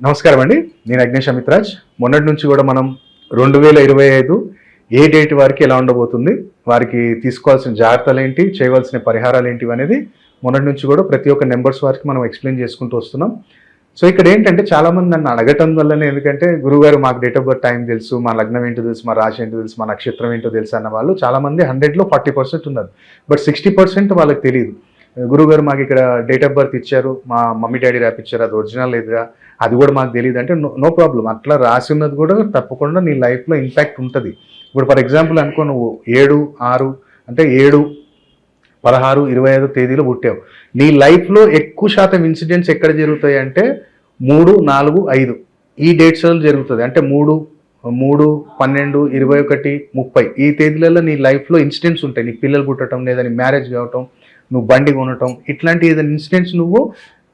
నమస్కారం అండి. నేను అగ్నేష్ అమిత్రాజ్ మొన్నటి నుంచి కూడా మనం రెండు వేల ఇరవై ఐదు ఏ డేట్ వారికి ఎలా ఉండబోతుంది వారికి తీసుకోవాల్సిన జాగ్రత్తలు ఏంటి చేయవలసిన పరిహారాలు ఏంటి అనేది మొన్నటి నుంచి కూడా ప్రతి ఒక్క నెంబర్స్ వారికి మనం ఎక్స్ప్లెయిన్ చేసుకుంటూ వస్తున్నాం. సో ఇక్కడ ఏంటంటే చాలామంది నన్ను అడగటం వల్లనే ఎందుకంటే గురుగారు మాకు డేట్ ఆఫ్ బర్త్ టైం తెలుసు మా లగ్నం ఏంటో తెలుసు మా రాశి ఏంటో తెలుసు మా నక్షత్రం ఏంటో తెలుసు అన్న వాళ్ళు చాలా మంది హండ్రెడ్లో ఫార్టీ పర్సెంట్ ఉన్నారు. బట్ సిక్స్టీ పర్సెంట్ వాళ్ళకి తెలియదు గురుగారు మాకు ఇక్కడ డేట్ ఆఫ్ బర్త్ ఇచ్చారు మా మమ్మీ డాడీ రాపిచ్చారు అది ఒరిజినల్ లేదా అది కూడా మాకు తెలియదు అంటే నో ప్రాబ్లం అట్లా రాసి ఉన్నది కూడా తప్పకుండా నీ లైఫ్లో ఇంపాక్ట్ ఉంటుంది. ఇప్పుడు ఫర్ ఎగ్జాంపుల్ అనుకో నువ్వు ఏడు ఆరు అంటే ఏడు పదహారు ఇరవై ఐదు తేదీలో పుట్టావు. నీ లైఫ్లో ఎక్కువ శాతం ఇన్సిడెంట్స్ ఎక్కడ జరుగుతాయి అంటే మూడు నాలుగు ఐదు. ఈ డేట్స్లో జరుగుతుంది. అంటే మూడు మూడు పన్నెండు ఇరవై ఒకటి ముప్పై. ఈ తేదీలలో నీ లైఫ్లో ఇన్సిడెంట్స్ ఉంటాయి. నీ పిల్లలు పుట్టడం లేదా నీ మ్యారేజ్ కావటం నువ్వు బండి కొనటం ఇట్లాంటి ఏదైనా ఇన్సిడెంట్స్ నువ్వు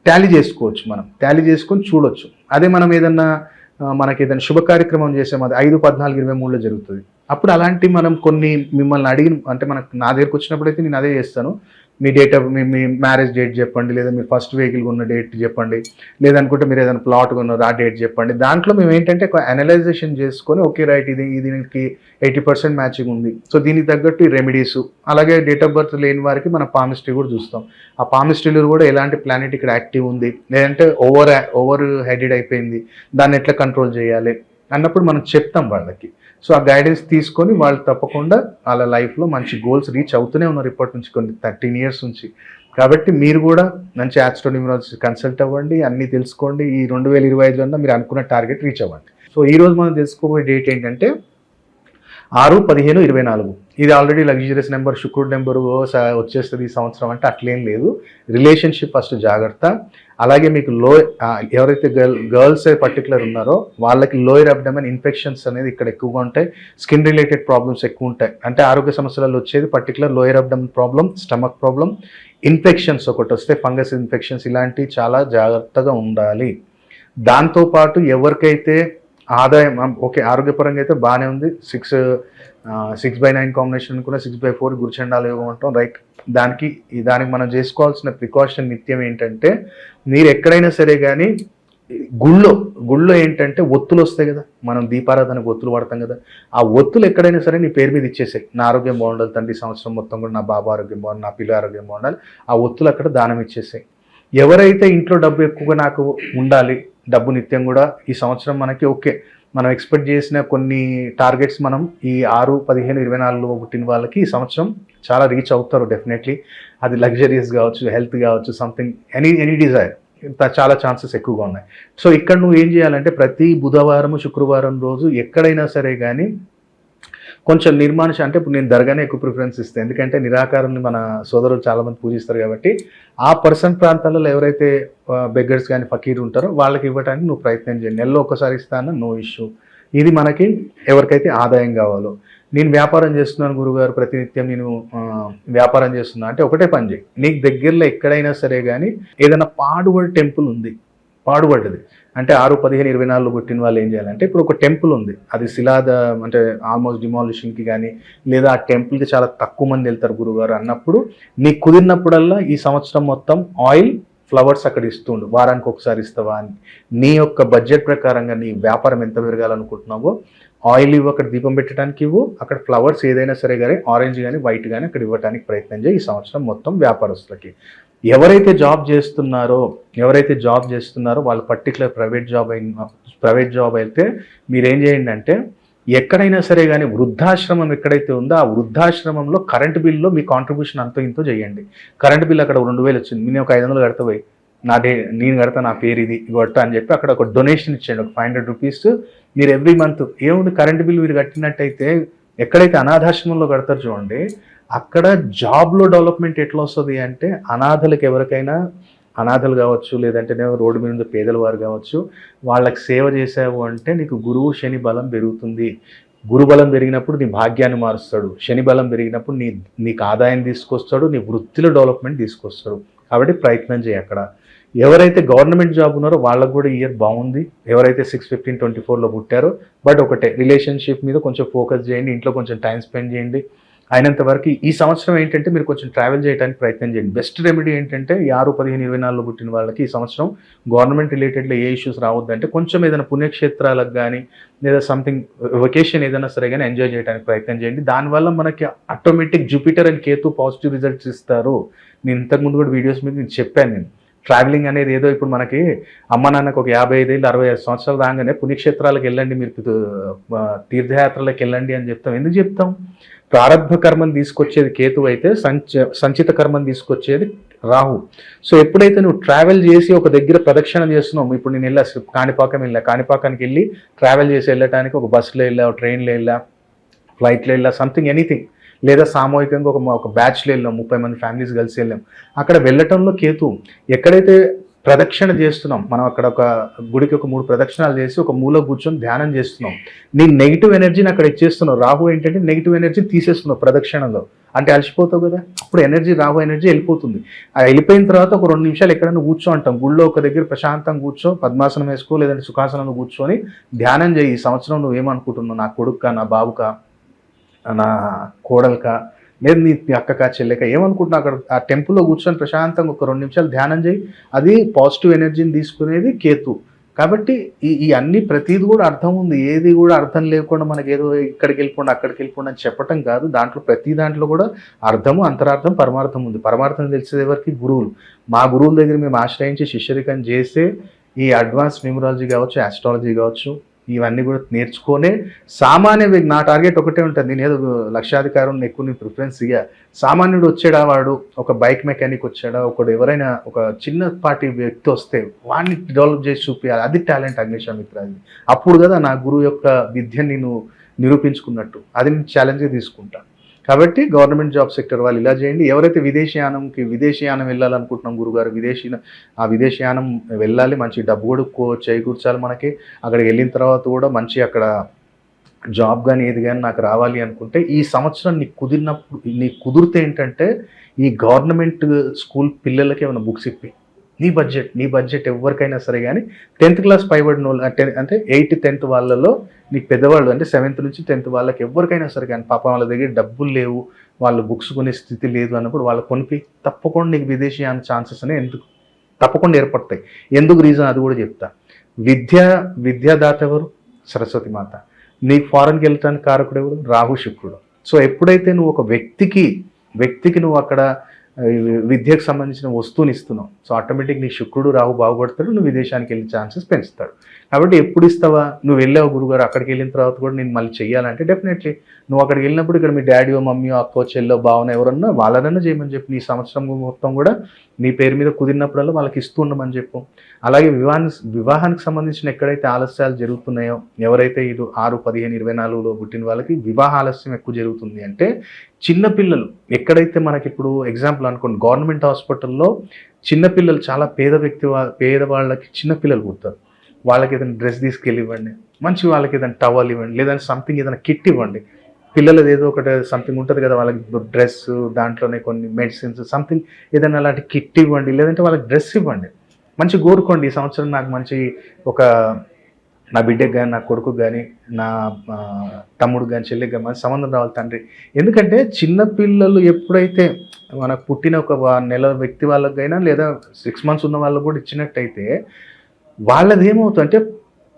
టాలీ చేసుకోవచ్చు మనం. టాలీ చేసుకొని చూడొచ్చు. అదే మనం ఏదన్నా మనకి ఏదైనా శుభ కార్యక్రమం చేసాం అది ఐదు పద్నాలుగు ఇరవై మూడులో జరుగుతుంది. అప్పుడు అలాంటి మనం కొన్ని మిమ్మల్ని అడిగిన అంటే మనకు నా దగ్గరకు వచ్చినప్పుడు అయితే నేను అదే చేస్తాను. మీ డేట్ ఆఫ్ మీ మీ మ్యారేజ్ డేట్ చెప్పండి లేదా మీ ఫస్ట్ వెహికల్ ఉన్న డేట్ చెప్పండి లేదనుకుంటే మీరు ఏదైనా ప్లాట్ కొన్నారు ఆ డేట్ చెప్పండి. దాంట్లో మేము ఏంటంటే అనలైజేషన్ చేసుకొని ఓకే రైట్ ఇది ఇది దీనికి ఎయిటీ పర్సెంట్ మ్యాచింగ్ ఉంది. సో దీనికి తగ్గట్టు ఈ రెమెడీస్ అలాగే డేట్ ఆఫ్ బర్త్ లేని వారికి మన పామిస్ట్రీ కూడా చూస్తాం. ఆ పామిస్ట్రీలో కూడా ఎలాంటి ప్లానెట్ ఇక్కడ యాక్టివ్ ఉంది లేదంటే ఓవర్ ఓవర్ హెడెడ్ అయిపోయింది దాన్ని ఎట్లా కంట్రోల్ చేయాలి అన్నప్పుడు మనం చెప్తాం వాళ్ళకి. సో ఆ గైడెన్స్ తీసుకొని వాళ్ళు తప్పకుండా వాళ్ళ లైఫ్లో మంచి గోల్స్ రీచ్ అవుతూనే ఉన్నారు ఇప్పటి నుంచి కొన్ని థర్టీన్ ఇయర్స్ నుంచి. కాబట్టి మీరు కూడా మంచి ఆస్ట్రోనిమరాలజీ కన్సల్ట్ అవ్వండి అన్నీ తెలుసుకోండి. ఈ రెండు వేల ఇరవై ఐదులో మీరు అనుకున్న టార్గెట్ రీచ్ అవ్వండి. సో ఈరోజు మనం తెలుసుకోబోయే డేట్ ఏంటంటే ఆరు పదిహేను ఇరవై నాలుగు. ఇది ఆల్రెడీ లగ్జరియస్ నెంబర్ శుక్రుడు నెంబరు వచ్చేస్తుంది ఈ సంవత్సరం అంటే అట్లేం లేదు. రిలేషన్షిప్ ఫస్ట్ జాగ్రత్త. అలాగే మీకు లో ఎవరైతే గర్ల్ గర్ల్స్ పర్టికులర్ ఉన్నారో వాళ్ళకి లోయర్ అబ్డమన్ ఇన్ఫెక్షన్స్ అనేది ఇక్కడ ఎక్కువగా ఉంటాయి. స్కిన్ రిలేటెడ్ ప్రాబ్లమ్స్ ఎక్కువ ఉంటాయి. అంటే ఆరోగ్య సమస్యలలో వచ్చేది particular lower abdomen problem stomach problem infections ఒకటి వస్తే ఫంగస్ ఇన్ఫెక్షన్స్ ఇలాంటివి చాలా జాగ్రత్తగా ఉండాలి. దాంతోపాటు ఎవరికైతే ఆదాయం ఓకే ఆరోగ్యపరంగా అయితే బాగానే ఉంది. Six six by nine combination అనుకున్న సిక్స్ బై ఫోర్ గురిచండాలు యోగం అంటాం రైట్ దానికి దానికి మనం చేసుకోవాల్సిన ప్రికాషన్ నిత్యం ఏంటంటే మీరు ఎక్కడైనా సరే కానీ గుళ్ళో గుళ్ళో ఏంటంటే ఒత్తులు వస్తాయి కదా మనం దీపారాధనకు ఒత్తులు వాడతాం కదా ఆ ఒత్తులు ఎక్కడైనా సరే నీ పేరు మీద ఇచ్చేసాయి. నా ఆరోగ్యం బాగుండాలి తండ్రి సంవత్సరం మొత్తం కూడా నా బాబా ఆరోగ్యం బాగుండాలి నా పిల్ల ఆరోగ్యం బాగుండాలి ఆ ఒత్తులు అక్కడ దానం ఇచ్చేసాయి. ఎవరైతే ఇంట్లో డబ్బు ఎక్కువగా నాకు ఉండాలి డబ్బు నిత్యం కూడా ఈ సంవత్సరం మనకి ఓకే. మనం ఎక్స్పెక్ట్ చేసిన కొన్ని టార్గెట్స్ మనం ఈ ఆరు పదిహేను ఇరవై నాలుగులో పుట్టిన వాళ్ళకి ఈ సంవత్సరం చాలా రీచ్ అవుతారు డెఫినెట్లీ అది లగ్జరీస్ కావచ్చు హెల్త్ కావచ్చు సంథింగ్ ఎనీ ఎనీ డిజైర్ చాలా ఛాన్సెస్ ఎక్కువగా ఉన్నాయి. సో ఇక్కడ నువ్వు ఏం చేయాలంటే ప్రతి బుధవారం శుక్రవారం రోజు ఎక్కడైనా సరే కానీ కొంచెం నిర్మానుష అంటే ఇప్పుడు నేను దర్గానే ఎక్కువ ప్రిఫరెన్స్ ఇస్తాను. ఎందుకంటే నిరాకారాన్ని మన సోదరులు చాలామంది పూజిస్తారు కాబట్టి ఆ పర్సన్ ప్రాంతాలలో ఎవరైతే బెగ్గర్స్ కానీ ఫకీర్ ఉంటారో వాళ్ళకి ఇవ్వడానికి నువ్వు ప్రయత్నం చేయండి నెలలో ఒకసారి ఇస్తాను? నో ఇష్యూ ఇది మనకి ఎవరికైతే ఆదాయం కావాలో. నేను వ్యాపారం చేస్తున్నాను గురుగారు ప్రతినిత్యం నేను వ్యాపారం చేస్తున్నా. అంటే ఒకటే పని చేయి నీకు దగ్గరలో ఎక్కడైనా సరే కానీ ఏదైనా పాడుబడి టెంపుల్ ఉంది. పాడుబడ్డది. అంటే ఆరు పదిహేను ఇరవై నాలుగు పుట్టిన వాళ్ళు ఏం చేయాలంటే ఇప్పుడు ఒక టెంపుల్ ఉంది. అది శిలాద అంటే ఆల్మోస్ట్ డిమాలిషింగ్కి కానీ లేదా ఆ టెంపుల్కి చాలా తక్కువ మంది వెళ్తారు గురుగారు అన్నప్పుడు నీకు కుదిరినప్పుడల్లా ఈ సంవత్సరం మొత్తం ఆయిల్ ఫ్లవర్స్ అక్కడ ఇస్తుండు. వారానికి ఒకసారి ఇస్తావా అని. నీ యొక్క బడ్జెట్ ప్రకారంగా నీ వ్యాపారం ఎంత పెరగాలనుకుంటున్నావో ఆయిల్ ఇవ్వు అక్కడ దీపం పెట్టడానికి ఇవ్వు అక్కడ ఫ్లవర్స్ ఏదైనా సరే కానీ ఆరెంజ్ కానీ వైట్ కానీ అక్కడ ఇవ్వడానికి ప్రయత్నం చేయి ఈ సంవత్సరం మొత్తం వ్యాపారస్తులకి. ఎవరైతే జాబ్ చేస్తున్నారో ఎవరైతే జాబ్ చేస్తున్నారో వాళ్ళు పర్టికులర్ ప్రైవేట్ జాబ్ అయిన ప్రైవేట్ జాబ్ అయితే మీరు ఏం చేయండి అంటే ఎక్కడైనా సరే కానీ వృద్ధాశ్రమం ఎక్కడైతే ఉందో ఆ వృద్ధాశ్రమంలో కరెంట్ బిల్లులో మీ కాంట్రిబ్యూషన్ అంతో ఇంతో చేయండి. కరెంట్ బిల్ అక్కడ రెండు వేలు వచ్చింది. నేను ఒక ఐదు వందలు కడతా పోయి నా డే నేను కడతా నా పేరు ఇది కొట్టా అని చెప్పి అక్కడ ఒక డొనేషన్ ఇచ్చేయండి ఒక ఫైవ్ హండ్రెడ్ రూపీస్ మీరు ఎవ్రీ మంత్ ఏముంది కరెంట్ బిల్ మీరు కట్టినట్టయితే ఎక్కడైతే అనాథాశ్రమంలో కడతారు చూడండి అక్కడ జాబ్లో డెవలప్మెంట్ ఎట్లా వస్తుంది అంటే అనాథలకు ఎవరికైనా అనాథలు కావచ్చు లేదంటే రోడ్డు మీద ఉన్న పేదల వారు కావచ్చు వాళ్ళకి సేవ చేసావు అంటే నీకు గురువు శని బలం పెరుగుతుంది. గురుబలం పెరిగినప్పుడు నీ భాగ్యాన్ని మారుస్తాడు. శని బలం పెరిగినప్పుడు నీ నీకు ఆదాయం తీసుకొస్తాడు నీ వృత్తిలో డెవలప్మెంట్ తీసుకొస్తాడు. కాబట్టి ప్రయత్నం చేయి అక్కడ. ఎవరైతే గవర్నమెంట్ జాబ్ ఉన్నారో వాళ్ళకు కూడా ఇయర్ బాగుంది. ఎవరైతే సిక్స్ ఫిఫ్టీన్ ట్వంటీ ఫోర్లో పుట్టారో బట్ ఒకటే రిలేషన్షిప్ మీద కొంచెం ఫోకస్ చేయండి ఇంట్లో కొంచెం టైం స్పెండ్ చేయండి. అయినంత వరకు ఈ సంవత్సరం ఏంటంటే మీరు కొంచెం ట్రావెల్ చేయడానికి ప్రయత్నం చేయండి. బెస్ట్ రెమెడీ ఏంటంటే ఈ ఆరు పదిహేను ఇరవై నాలుగులో పుట్టిన వాళ్ళకి ఈ సంవత్సరం గవర్నమెంట్ రిలేటెడ్లో ఏ ఇష్యూస్ రావద్దంటే కొంచెం ఏదైనా పుణ్యక్షేత్రాలకు కానీ లేదా సంథింగ్ వెకేషన్ ఏదైనా సరే కానీ ఎంజాయ్ చేయడానికి ప్రయత్నం చేయండి. దానివల్ల మనకి automatic Jupiter and Ketu positive results ఇస్తారు. నేను ఇంతకుముందు కూడా వీడియోస్ మీద నేను చెప్పాను నేను. ట్రావెలింగ్ అనేది ఏదో ఇప్పుడు మనకి అమ్మ నాన్నకు ఒక యాభై ఐదేళ్ళు అరవై ఐదు సంవత్సరాలు రాగానే పుణ్యక్షేత్రాలకు వెళ్ళండి మీరు తీర్థయాత్రలకు వెళ్ళండి అని చెప్తాం. ఎందుకు చెప్తాం? ప్రారంభ కర్మని తీసుకొచ్చేది కేతు అయితే సంచ సంచిత కర్మని తీసుకొచ్చేది రాహు. సో ఎప్పుడైతే నువ్వు ట్రావెల్ చేసి ఒక దగ్గర ప్రదక్షిణ చేస్తున్నావు ఇప్పుడు నేను వెళ్ళా కాణిపాకం వెళ్ళా. కాణిపాకానికి వెళ్ళి ట్రావెల్ చేసి వెళ్ళటానికి ఒక బస్సులో వెళ్ళా ట్రైన్లో వెళ్ళా ఫ్లైట్లో వెళ్ళా సంథింగ్ ఎనీథింగ్ లేదా సామూహికంగా ఒక ఒక బ్యాచ్లో వెళ్ళాం ముప్పై మంది ఫ్యామిలీస్ కలిసి వెళ్ళాం. అక్కడ వెళ్ళటంలో కేతు ఎక్కడైతే ప్రదక్షిణ చేస్తున్నాం. మనం అక్కడ ఒక గుడికి ఒక మూడు ప్రదక్షిణాలు చేసి ఒక మూల కూర్చొని ధ్యానం చేస్తున్నాం. నీ నెగిటివ్ ఎనర్జీని అక్కడ ఇచ్చేస్తున్నావు. రాహు ఏంటంటే నెగిటివ్ ఎనర్జీ తీసేస్తున్నావు ప్రదక్షిణలో. అంటే అలసిపోతావు కదా? అప్పుడు ఎనర్జీ రాహు ఎనర్జీ వెళ్ళిపోతుంది. ఆ వెళ్ళిపోయిన తర్వాత ఒక రెండు నిమిషాలు ఎక్కడైనా కూర్చో అంటాం. గుళ్ళో ఒక దగ్గర ప్రశాంతంగా కూర్చో పద్మాసనం వేసుకో లేదంటే సుఖాసనంలో కూర్చొని ధ్యానం చేయి. ఈ సంవత్సరం నువ్వు ఏమనుకుంటున్నావు నా కొడుక్క నా బాబుక నా కోడలక లేదు నీ అక్కక చెల్లెక. ఏమనుకుంటున్నా అక్కడ ఆ టెంపుల్లో కూర్చొని ప్రశాంతంగా ఒక రెండు నిమిషాలు ధ్యానం చేయి. అది పాజిటివ్ ఎనర్జీని తీసుకునేది కేతు. కాబట్టి ఈ ఈ అన్ని ప్రతిది కూడా అర్థం ఉంది. ఏది కూడా అర్థం లేకుండా మనకి ఏదో ఇక్కడికి వెళ్ళిపోండి అక్కడికి వెళ్ళిపోండి అని చెప్పటం కాదు. దాంట్లో ప్రతి దాంట్లో కూడా అర్థము అంతరార్థం పరమార్థం ఉంది. పరమార్థం తెలిసేది ఎవరికి? గురువులు. మా గురువుల దగ్గర మేము ఆశ్రయించి శిష్యరికం చేసే ఈ అడ్వాన్స్ న్యూమరాలజీ కావచ్చు ఆస్ట్రాలజీ కావచ్చు ఇవన్నీ కూడా నేర్చుకొనే సామాన్య నా టార్గెట్ ఒకటే ఉంటుంది. నేను ఏదో లక్షాధికారం ఎక్కువ నేను ప్రిఫరెన్స్ ఇయ్య. సామాన్యుడు వచ్చాడా వాడు? ఒక బైక్ మెకానిక్ వచ్చాడా? ఒకడు ఎవరైనా ఒక చిన్న పార్టీ వ్యక్తి వస్తే వాడిని డెవలప్ చేసి చూపించాలి అది టాలెంట్ అగ్నిశామిత్ర అది అప్పుడు కదా నా గురువు యొక్క విద్యను నేను నిరూపించుకున్నట్టు. అది నేను ఛాలెంజ్గా తీసుకుంటాను కాబట్టి గవర్నమెంట్ జాబ్ సెక్టర్ వాళ్ళు ఇలా చేయండి. ఎవరైతే విదేశీయానంకి విదేశీయానం వెళ్ళాలనుకుంటున్నాం గురుగారు విదేశీ ఆ విదేశీయానం వెళ్ళాలి మంచి డబ్బు కూడా చేకూర్చాలి మనకి. అక్కడికి వెళ్ళిన తర్వాత కూడా మంచి అక్కడ జాబ్ కానీ ఏది కానీ నాకు రావాలి అనుకుంటే ఈ సంవత్సరం నీకు కుదిరినప్పుడు నీకు కుదిరితే ఏంటంటే ఈ గవర్నమెంట్ స్కూల్ పిల్లలకి ఏమైనా బుక్స్ ఇప్పి నీ బడ్జెట్ నీ బడ్జెట్ ఎవరికైనా సరే కానీ టెన్త్ క్లాస్ పైబడిన వాళ్ళు అంటే ఎయిత్ టెన్త్ వాళ్ళలో నీకు పెద్దవాళ్ళు అంటే సెవెంత్ నుంచి టెన్త్ వాళ్ళకి ఎవరికైనా సరే కానీ పాపం వాళ్ళ దగ్గర డబ్బులు లేవు వాళ్ళు బుక్స్ కొనే స్థితి లేదు అన్నప్పుడు వాళ్ళు కొనిపి తప్పకుండా నీకు విదేశీ ఛాన్సెస్ అనే ఎందుకు? తప్పకుండా ఏర్పడతాయి. ఎందుకు రీజన్ అది కూడా చెప్తా. విద్య విద్యాదాత ఎవరు? సరస్వతి మాత. నీకు ఫారెన్కి వెళ్ళటానికి కారకుడు ఎవరు? రాహు శుక్రుడు. సో ఎప్పుడైతే నువ్వు ఒక వ్యక్తికి వ్యక్తికి నువ్వు అక్కడ విద్యకు సంబంధించిన వస్తువుని ఇస్తున్నావు సో ఆటోమేటిక్ నీ శుక్రుడు రాహు బాగుపడతాడు నువ్వు విదేశానికి వెళ్ళే ఛాన్సెస్ పెంచుతాడు. కాబట్టి ఎప్పుడు ఇస్తావా? నువ్వు వెళ్ళావు గురుగారు అక్కడికి వెళ్ళిన తర్వాత కూడా నేను మళ్ళీ చెయ్యాలంటే డెఫినెట్లీ నువ్వు అక్కడికి వెళ్ళినప్పుడు ఇక్కడ మీ డాడీయో మమ్మీయో అక్కో చెల్లో బావన ఎవరన్నా వాళ్ళనన్నా చేయమని చెప్పి. నీ సంవత్సరం మొత్తం కూడా నీ పేరు మీద కుదిరినప్పుడల్లా వాళ్ళకి ఇస్తూ ఉండమని చెప్పు. అలాగే వివాహాన్ని వివాహానికి సంబంధించిన ఎక్కడైతే ఆలస్యాలు జరుగుతున్నాయో ఎవరైతే ఇది ఆరు పదిహేను ఇరవై నాలుగులో పుట్టిన వాళ్ళకి వివాహ ఆలస్యం ఎక్కువ జరుగుతుంది అంటే చిన్నపిల్లలు ఎక్కడైతే మనకి ఇప్పుడు ఎగ్జాంపుల్ అనుకోండి గవర్నమెంట్ హాస్పిటల్లో చిన్నపిల్లలు చాలా పేద వ్యక్తి వా- పేద వాళ్ళకి చిన్నపిల్లలు పుడతారు. వాళ్ళకి ఏదైనా డ్రెస్ తీసుకెళ్ళి ఇవ్వండి మంచి వాళ్ళకి ఏదైనా టవల్ ఇవ్వండి. లేదంటే సంథింగ్ ఏదైనా కిట్ ఇవ్వండి. పిల్లలది ఏదో ఒకటి సంథింగ్ ఉంటుంది కదా వాళ్ళకి డ్రెస్ దాంట్లోనే కొన్ని మెడిసిన్స్ సంథింగ్ ఏదైనా అలాంటి కిట్ ఇవ్వండి. లేదంటే వాళ్ళకి డ్రెస్ ఇవ్వండి. మంచి కోరుకోండి. ఈ సంవత్సరం నాకు మంచి ఒక నా బిడ్డకి కానీ నా కొడుకు కానీ నా తమ్ముడు కానీ చెల్లికి కానీ మంచి సంబంధం రావాలి తండ్రి. ఎందుకంటే చిన్నపిల్లలు ఎప్పుడైతే మనకు పుట్టిన ఒక నెల వ్యక్తి వాళ్ళకైనా లేదా సిక్స్ మంత్స్ ఉన్న వాళ్ళకు కూడా ఇచ్చినట్టయితే వాళ్ళది ఏమవుతుందంటే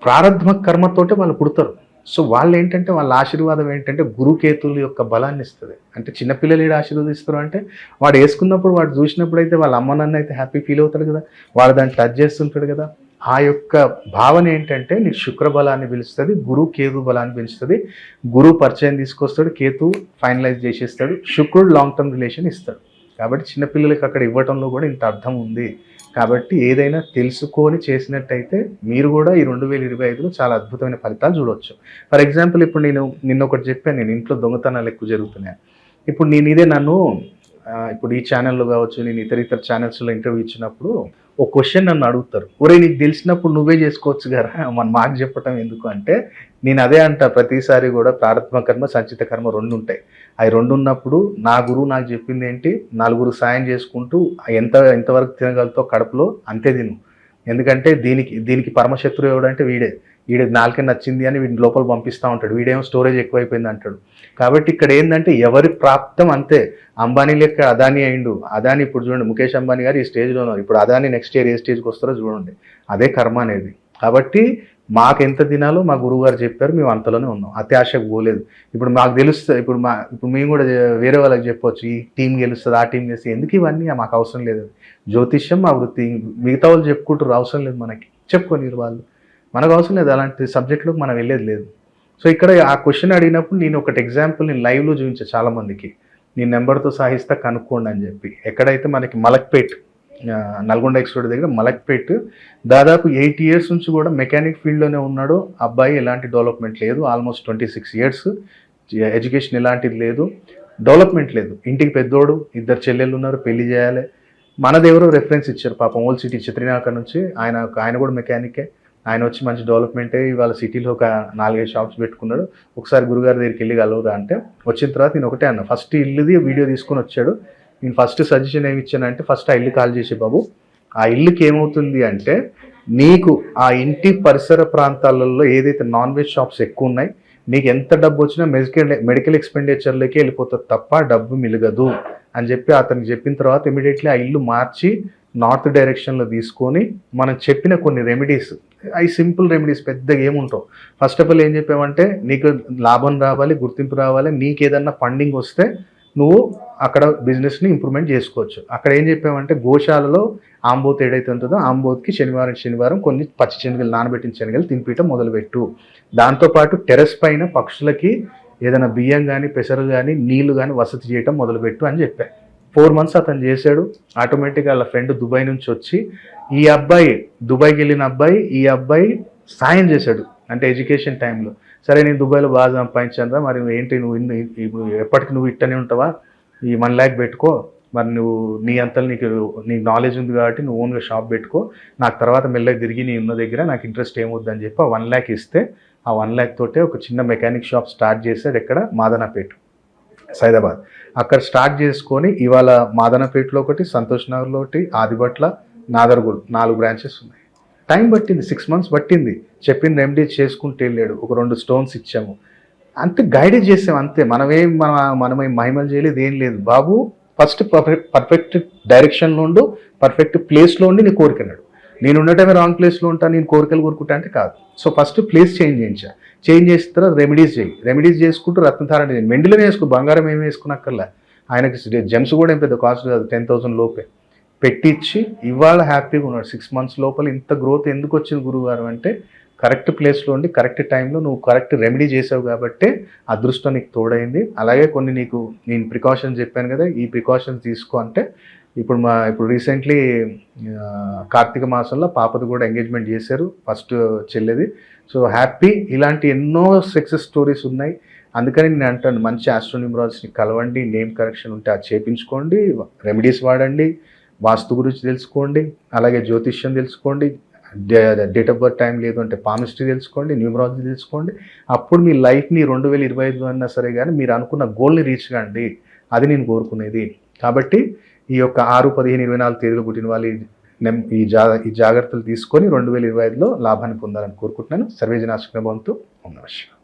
ప్రారంభ కర్మతోటే వాళ్ళు పుడతారు. సో వాళ్ళు ఏంటంటే వాళ్ళ ఆశీర్వాదం ఏంటంటే గురుకేతుల యొక్క బలాన్ని ఇస్తుంది. అంటే చిన్నపిల్లలు ఏడు ఆశీర్వదిస్తారు అంటే వాడు వేసుకున్నప్పుడు వాడు చూసినప్పుడు అయితే వాళ్ళ అమ్మ నాన్న అయితే హ్యాపీ ఫీల్ అవుతాడు కదా. వాడు దాన్ని టచ్ చేస్తుంటాడు కదా. ఆ యొక్క భావన ఏంటంటే నీకు శుక్ర బలాన్ని పిలుస్తుంది గురు కేతు బలాన్ని పిలుస్తుంది. గురు పరిచయం తీసుకొస్తాడు కేతు ఫైనలైజ్ చేసేస్తాడు శుక్రుడు లాంగ్ టర్మ్ రిలేషన్ ఇస్తాడు. కాబట్టి చిన్నపిల్లలకి అక్కడ ఇవ్వటంలో కూడా ఇంత అర్థం ఉంది. కాబట్టి ఏదైనా తెలుసుకొని చేసినట్టయితే మీరు కూడా ఈ రెండు వేల ఇరవై ఐదులో చాలా అద్భుతమైన ఫలితాలు చూడవచ్చు ఫర్ ఎగ్జాంపుల్ ఇప్పుడు నేను నిన్న ఒకటి చెప్పాను నేను ఇంట్లో దొంగతనాలు ఎక్కువ జరుగుతున్నాయి. ఇప్పుడు నేను ఇదే నన్ను ఇప్పుడు ఈ ఛానల్లో కావచ్చు నేను ఇతర ఇతర ఛానల్స్లో ఇంటర్వ్యూ ఇచ్చినప్పుడు ఒక క్వశ్చన్ నన్ను అడుగుతారు. ఒరే నీకు తెలిసినప్పుడు నువ్వే చేసుకోవచ్చు కదా? మన మాకు చెప్పటం ఎందుకు? అంటే నేను అదే అంట ప్రతిసారి కూడా ప్రారంభ కర్మ సంచిత కర్మ రెండు ఉంటాయి అవి రెండు ఉన్నప్పుడు నా గురువు నాకు చెప్పింది ఏంటి? నలుగురు సాయం చేసుకుంటూ ఎంత ఎంతవరకు తినగలుగుతో కడుపులో అంతే తిను. ఎందుకంటే దీనికి దీనికి పరమశత్రువు ఎవడంటే వీడే. వీడి నాలుకే నచ్చింది అని వీడిని లోపల పంపిస్తూ ఉంటాడు. వీడేమో స్టోరేజ్ ఎక్కువైపోయింది అంటాడు. కాబట్టి ఇక్కడ ఏంటంటే ఎవరి ప్రాప్తం అంతే. అంబానీ లెక్క అదానీ అయిండు. అదానీ ఇప్పుడు చూడండి ముఖేష్ అంబానీ గారు ఈ స్టేజ్లో ఉన్నారు. ఇప్పుడు అదానీ నెక్స్ట్ ఇయర్ ఏ స్టేజ్కి వస్తారో చూడండి. అదే కర్మ అనేది. కాబట్టి మాకు ఎంత తినాలో మా గురువు గారు చెప్పారు మేము అంతలోనే ఉన్నాం. అత్యాశకు పోలేదు. ఇప్పుడు మాకు తెలుస్తుంది ఇప్పుడు మా ఇప్పుడు మేము కూడా వేరే వాళ్ళకి చెప్పొచ్చు ఈ టీం గెలుస్తుంది ఆ టీం గెలుస్తుంది ఎందుకు ఇవన్నీ మాకు అవసరం లేదు. జ్యోతిష్యం మా వృత్తి మిగతా వాళ్ళు చెప్పుకుంటారు అవసరం లేదు మనకి. చెప్పుకొని వాళ్ళు. మనకు అవసరం లేదు అలాంటి సబ్జెక్టులోకి మనం వెళ్ళేది లేదు. సో ఇక్కడ ఆ క్వశ్చన్ అడిగినప్పుడు నేను ఒకటి ఎగ్జాంపుల్ నేను లైవ్లో చూపించాను చాలామందికి. నీ నేను నెంబర్తో సహిస్తా కనుక్కోండి అని చెప్పి. ఎక్కడైతే మనకి మలక్పేట్ నల్గొండ ఎక్స్పోర్ట్ దగ్గర మలక్పేట్. దాదాపు ఎయిట్ ఇయర్స్ నుంచి కూడా మెకానిక్ ఫీల్డ్లోనే ఉన్నాడు. అబ్బాయి ఎలాంటి డెవలప్మెంట్ లేదు. Almost twenty six years education ఎలాంటిది లేదు. డెవలప్మెంట్ లేదు. ఇంటికి పెద్దోడు ఇద్దరు చెల్లెళ్ళు ఉన్నారు పెళ్ళి చేయాలి. మనదెవరో రెఫరెన్స్ ఇచ్చారు. పాపం ఓల్డ్ సిటీ చిత్రినాక నుంచి. ఆయన ఆయన కూడా మెకానికే ఆయన వచ్చి మంచి డెవలప్మెంటే ఇవాళ సిటీలో ఒక నాలుగైదు షాప్స్ పెట్టుకున్నాడు. ఒకసారి గురుగారి దగ్గరికి వెళ్ళి కలవరా అంటే వచ్చిన తర్వాత నేను ఒకటే అన్న. ఫస్ట్ ఇల్లుది వీడియో తీసుకొని వచ్చాడు. నేను ఫస్ట్ సజెషన్ ఏమి ఇచ్చానంటే ఫస్ట్ ఆ ఇల్లు కాల్ చేసే బాబు. ఆ ఇల్లుకి ఏమవుతుంది అంటే నీకు ఆ ఇంటి పరిసర ప్రాంతాలలో ఏదైతే నాన్ వెజ్ షాప్స్ ఎక్కువ ఉన్నాయి నీకు ఎంత డబ్బు వచ్చినా మెడికల్ మెడికల్ ఎక్స్పెండిచర్లకే వెళ్ళిపోతుంది తప్ప డబ్బు మిలగదు అని చెప్పి అతనికి చెప్పిన తర్వాత ఇమీడియట్లీ ఆ ఇల్లు మార్చి నార్త్ డైరెక్షన్లో తీసుకొని మనం చెప్పిన కొన్ని రెమెడీస్ అవి సింపుల్ రెమెడీస్ పెద్దగా ఏముంటావు ఫస్ట్ ఆఫ్ ఆల్ ఏం చెప్పామంటే నీకు లాభం రావాలి గుర్తింపు రావాలి నీకు ఏదన్నా ఫండింగ్ వస్తే నువ్వు అక్కడ బిజినెస్ని ఇంప్రూవ్మెంట్ చేసుకోవచ్చు. అక్కడ ఏం చెప్పామంటే గోశాలలో ఆంబోత్ ఏడైతే ఉంటుందో ఆంబోత్కి శనివారం శనివారం కొన్ని పచ్చి శనగలు నానబెట్టిన శనగలు తినిపించడం మొదలుపెట్టు. దాంతోపాటు టెరెస్ పైన పక్షులకి ఏదైనా బియ్యం కానీ పెసరు కానీ నీళ్ళు కానీ వసతి చేయటం మొదలుపెట్టు అని చెప్పా. ఫోర్ మంత్స్ అతను చేశాడు. ఆటోమేటిక్గా వాళ్ళ ఫ్రెండ్ దుబాయ్ నుంచి వచ్చి ఈ అబ్బాయి దుబాయ్కి వెళ్ళిన అబ్బాయి ఈ అబ్బాయి సాయం చేశాడు. అంటే ఎడ్యుకేషన్ టైంలో సరే నేను దుబాయ్లో బాగా సంపాదించాను రా మరి ఏంటి నువ్వు ఎప్పటికి నువ్వు ఇట్టనే ఉంటావా? ఈ వన్ ల్యాక్ పెట్టుకో మరి నువ్వు నీ అంతలు నీకు నీకు నాలెడ్జ్ ఉంది కాబట్టి నువ్వు ఓన్గా షాప్ పెట్టుకో. నాకు తర్వాత మెల్లగా తిరిగి నీ ఉన్న దగ్గర నాకు ఇంట్రెస్ట్ ఏమొద్దని చెప్పి ఆ వన్ ల్యాక్ ఇస్తే ఆ వన్ ల్యాక్ తోటే ఒక చిన్న మెకానిక్ షాప్ స్టార్ట్ చేశాడు ఎక్కడ? మాదనపేట సైదాబాద్. అక్కడ స్టార్ట్ చేసుకొని ఇవాళ మాదనపేటలో ఒకటి సంతోష్ నగర్లో ఒకటి ఆదిబట్ల నాదర్గూడ్ నాలుగు బ్రాంచెస్ ఉన్నాయి. టైం పట్టింది సిక్స్ మంత్స్ పట్టింది. చెప్పిన రెమెడీ చేసుకుంటూ వెళ్ళాడు. ఒక రెండు స్టోన్స్ ఇచ్చాము. అంతే గైడ్ చేసాం అంతే. మనమేం మన మనమేం మహిమలు చేయలేదు ఏం లేదు. బాబు ఫస్ట్ పర్ఫెక్ట్ పర్ఫెక్ట్ డైరెక్షన్లో ఉండు పర్ఫెక్ట్ ప్లేస్లో ఉండి నీ కోరికన్నాడు నేను ఉండటమే రాంగ్ ప్లేస్లో ఉంటాను నేను కోరికలు కోరుకుంటా అంటే కాదు. సో ఫస్ట్ ప్లేస్ చేంజ్ చేయించా. చేంజ్ చేసిన తర్వాత రెమెడీస్ చేయి. రెమెడీస్ చేసుకుంటూ రత్నధారణ చేయి. మెండిలోనే వేసుకో బంగారం ఏమి వేసుకున్నక్కర్లా ఆయనకి జెమ్స్ కూడా ఏం పెద్ద కాస్ట్ కాదు టెన్ థౌసండ్ లోపే. పెట్టించి ఇవాళ హ్యాపీగా ఉన్నాడు. సిక్స్ మంత్స్ లోపల ఇంత గ్రోత్ ఎందుకు వచ్చింది గురుగారు అంటే కరెక్ట్ ప్లేస్లో ఉండి కరెక్ట్ టైంలో నువ్వు కరెక్ట్ రెమెడీ చేసావు కాబట్టి అదృష్టం నీకు తోడైంది. అలాగే కొన్ని నీకు నేను ప్రికాషన్స్ చెప్పాను కదా ఈ ప్రికాషన్స్ తీసుకో అంటే ఇప్పుడు మా ఇప్పుడు రీసెంట్లీ కార్తీక మాసంలో పాపది కూడా ఎంగేజ్మెంట్ చేశారు ఫస్ట్ చెల్లెది. సో హ్యాపీ ఇలాంటి ఎన్నో సక్సెస్ స్టోరీస్ ఉన్నాయి. అందుకని నేను అంటాను మంచి ఆస్ట్రోన్యూమరాలజీని కలవండి నేమ్ కరెక్షన్ ఉంటే అది చేపించుకోండి రెమెడీస్ వాడండి వాస్తు గురించి తెలుసుకోండి అలాగే జ్యోతిష్యం తెలుసుకోండి డేట్ ఆఫ్ బర్త్ టైం లేదు అంటే పామిస్ట్రీ తెలుసుకోండి న్యూమరాలజీ తెలుసుకోండి. అప్పుడు మీ లైఫ్ని రెండు వేల ఇరవై ఐదు అన్నా సరే కానీ మీరు అనుకున్న గోల్ని రీచ్ కాండి. అది నేను కోరుకునేది. కాబట్టి ఈ యొక్క ఆరు పదిహేను ఇరవై నాలుగు తేదీలు పుట్టిన వాళ్ళు ఈ నెమ్- ఈ జా ఈ జాగ్రత్తలు తీసుకొని రెండు వేల ఇరవై ఐదులో లాభాన్ని పొందాలని కోరుకుంటున్నాను. సర్వేజనాశకబంతు ఉన్న విషయం